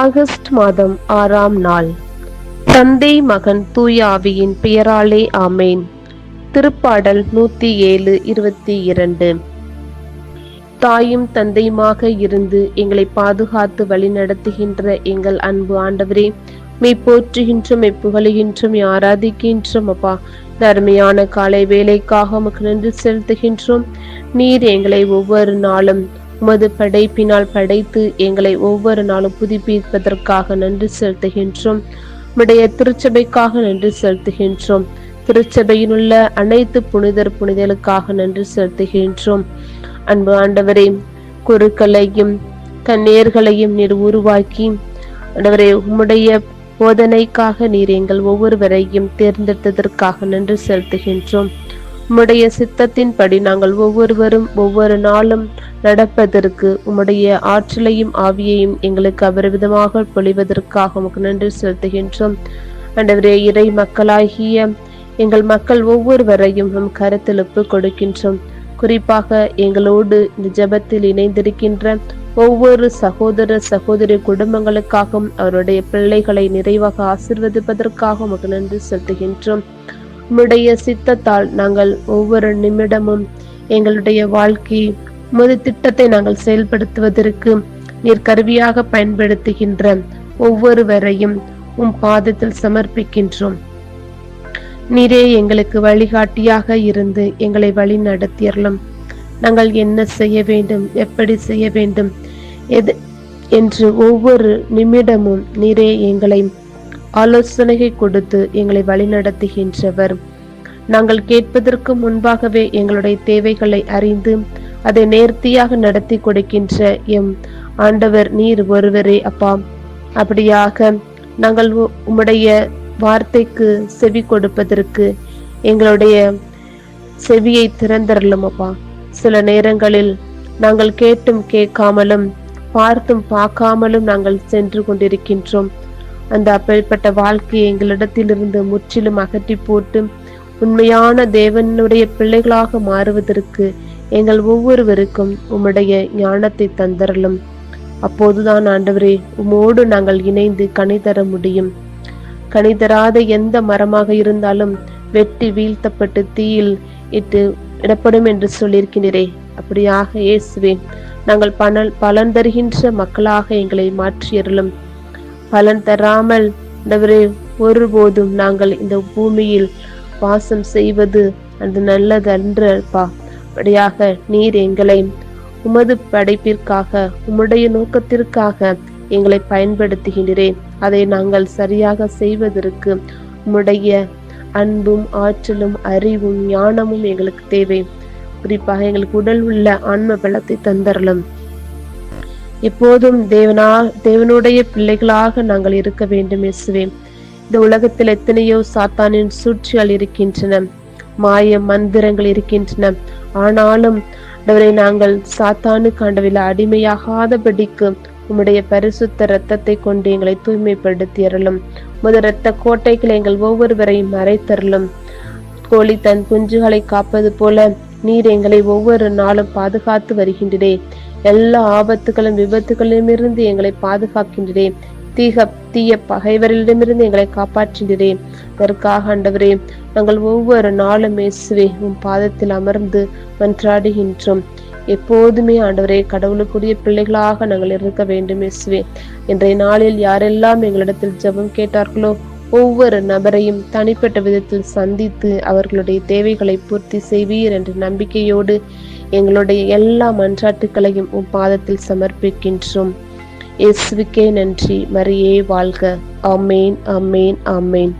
August மாதம் ஆறாம் நாள். தந்தை மகன் தூயாவியின் பெயராலே ஆமேன். திருப்பாடல் நூத்தி ஏழு இருபத்தி இரண்டு தாயும் தந்தையுமாக இருந்து எங்களை பாதுகாத்து வழிநடத்துகின்ற எங்கள் அன்பு ஆண்டவரே மெய் போற்றுகின்றோம் மெய் புகழுகின்றோம் ஆராதிக்கின்றோம் அப்பா. தர்மையான காலை வேலைக்காக உமக்கு நன்றி செலுத்துகின்றோம். நீர் எங்களை ஒவ்வொரு நாளும் உமது படைப்பினால் படைத்து எங்களை ஒவ்வொரு நாளும் புதுப்பிப்பதற்காக நன்றி செலுத்துகின்றோம். உம்முடைய திருச்சபைக்காக நன்றி செலுத்துகின்றோம். திருச்சபையில் உள்ள அனைத்து புனிதர் புனிதலுக்காக நன்றி செலுத்துகின்றோம். அன்பு ஆண்டவரே குருக்களையும் கண்ணீர்களையும் நீர் உருவாக்கி ஆண்டவரே உம்முடைய போதனைக்காக நீர் எங்கள் ஒவ்வொருவரையும் தேர்ந்தெடுத்ததற்காக நன்றி செலுத்துகின்றோம். உம்முடைய சித்தத்தின்படி நாங்கள் ஒவ்வொருவரும் ஒவ்வொரு நாளும் நடப்பதற்கு உம்முடைய ஆற்றலையும் ஆவியையும் எங்களுக்கு அபரிவிதமாக பொழிவதற்காக உமக்கு நன்றி செலுத்துகின்றோம். அண்டவரே இறை மக்களாகிய எங்கள் மக்கள் ஒவ்வொருவரையும் நம் கருத்தில் ஒப்பு கொடுக்கின்றோம். குறிப்பாக எங்களோடு இந்த ஜபத்தில் இணைந்திருக்கின்ற ஒவ்வொரு சகோதர சகோதரி குடும்பங்களுக்காகவும் அவருடைய பிள்ளைகளை நிறைவாக ஆசிர்வதிப்பதற்காக உமக்கு நன்றி செலுத்துகின்றோம். உம்முடைய சித்தத்தால் நாங்கள் ஒவ்வொரு நிமிடமும் எங்களுடைய வாழ்க்கை உமது திட்டத்தை நாங்கள் செயல்படுத்துவதற்கு நீர் கருவியாக பயன்படுத்துகின்ற ஒவ்வொருவரையும் உம் பாதத்தில் சமர்ப்பிக்கின்றோம். நீரே எங்களுக்கு வழிகாட்டியாக இருந்து எங்களை வழி நடத்தியறலும் நாங்கள் என்ன செய்ய வேண்டும் எப்படி செய்ய வேண்டும் எது என்று ஒவ்வொரு நிமிடமும் நீரே எங்களை ஆலோசனையை கொடுத்து எங்களை வழிநடத்துகின்றவர் நாங்கள் கேட்பதற்கு முன்பாகவே எங்களுடைய தேவைகளை அறிந்து அதை நேர்த்தியாக நடத்தி கொடுக்கின்ற எம் ஆண்டவர் நீர் ஒருவரே அப்பா. அப்படியாக நாங்கள் உ- உம்முடைய வார்த்தைக்கு செவி கொடுப்பதற்கு எங்களுடைய செவியை திறந்தரலும் அப்பா. சில நேரங்களில் நாங்கள் கேட்டும் கேட்காமலும் பார்த்தும் பார்க்காமலும் நாங்கள் சென்று கொண்டிருக்கின்றோம். அந்த அப்பேற்பட்ட வாழ்க்கையை எங்களிடத்திலிருந்து முற்றிலும் அகற்றி போட்டு உண்மையான தேவனுடைய பிள்ளைகளாக மாறுவதற்கு எங்கள் ஒவ்வொருவருக்கும் உம்முடைய ஞானத்தை தந்தரலும் அப்போதுதான் ஆண்டவரே உம்மோடு நாங்கள் இணைந்து கனி தர முடியும். கனி தராத எந்த மரமாக இருந்தாலும் வெட்டி வீழ்த்தப்பட்டு தீயில் இட்டு இடப்படும் என்று சொல்லியிருக்கிறீரே. அப்படியாக இயேசுவே நாங்கள் பலன் பலன் தருகின்ற மக்களாக எங்களை மாற்றியருளும். பலன் தராமல் ஆண்டவரே ஒருபோதும் நாங்கள் இந்த பூமியில் வாசம் செய்வது அது நல்லது அன்றப்பா அப்படியாக நீர் எங்களை உமது படைப்பிற்காக உம்முடைய நோக்கத்திற்காக எங்களை பயன்படுத்துகின்றேன் அதை நாங்கள் சரியாக செய்வதற்கு உம்முடைய அன்பும் ஆற்றலும் அறிவும் ஞானமும் எங்களுக்கு தேவை. குறிப்பாக எங்களுக்கு உடல் உள்ள ஆன்ம பலத்தை தந்தரலும். எப்போதும் தேவனா தேவனுடைய பிள்ளைகளாக நாங்கள் இருக்க வேண்டும் இயேசுவே. இந்த உலகத்தில் எத்தனையோ சாத்தானின் சூழ்ச்சிகள் இருக்கின்றன. மாய மந்திரங்கள் இருக்கின்றன. ஆனாலும் ஆண்டவரே நாங்கள் சாத்தானுக்கு ஆண்டவில் அடிமையாகாதபடிக்கு உம்முடைய பரிசுத்த இரத்தத்தை கொண்டு எங்களை தூய்மைப்படுத்தி அருளும். முத இரத்த கோட்டைகளை எங்கள் ஒவ்வொருவரையும் மறைத்தருளும். கோழி தன் குஞ்சுகளை காப்பது போல நீர் எங்களை ஒவ்வொரு நாளும் பாதுகாத்து வருகின்றதே. எல்லா ஆபத்துகளும் விபத்துகளிலும் இருந்து எங்களை பாதுகாக்கின்றதே. தீக தீய பகைவரிடமிருந்து எங்களை காப்பாற்றுகிறேன். அதற்காக ஆண்டவரே நாங்கள் ஒவ்வொரு நாளும் இயேசுவே உம் பாதத்தில் அமர்ந்து மன்றாடுகின்றோம். எப்போதுமே ஆண்டவரே கடவுளுக்குரிய பிள்ளைகளாக நாங்கள் இருக்க வேண்டும் இயேசுவே. இன்றைய நாளில் யாரெல்லாம் எங்களிடத்தில் ஜெபம் கேட்டார்களோ ஒவ்வொரு நபரையும் தனிப்பட்ட விதத்தில் சந்தித்து அவர்களுடைய தேவைகளை பூர்த்தி செய்வீர் என்ற நம்பிக்கையோடு எங்களுடைய எல்லா மன்றாட்டுகளையும் உம் பாதத்தில் சமர்ப்பிக்கின்றோம். இயேசுவுக்கே நன்றி. மரியே வாழ்க. அமேன் அமேன் அமேன்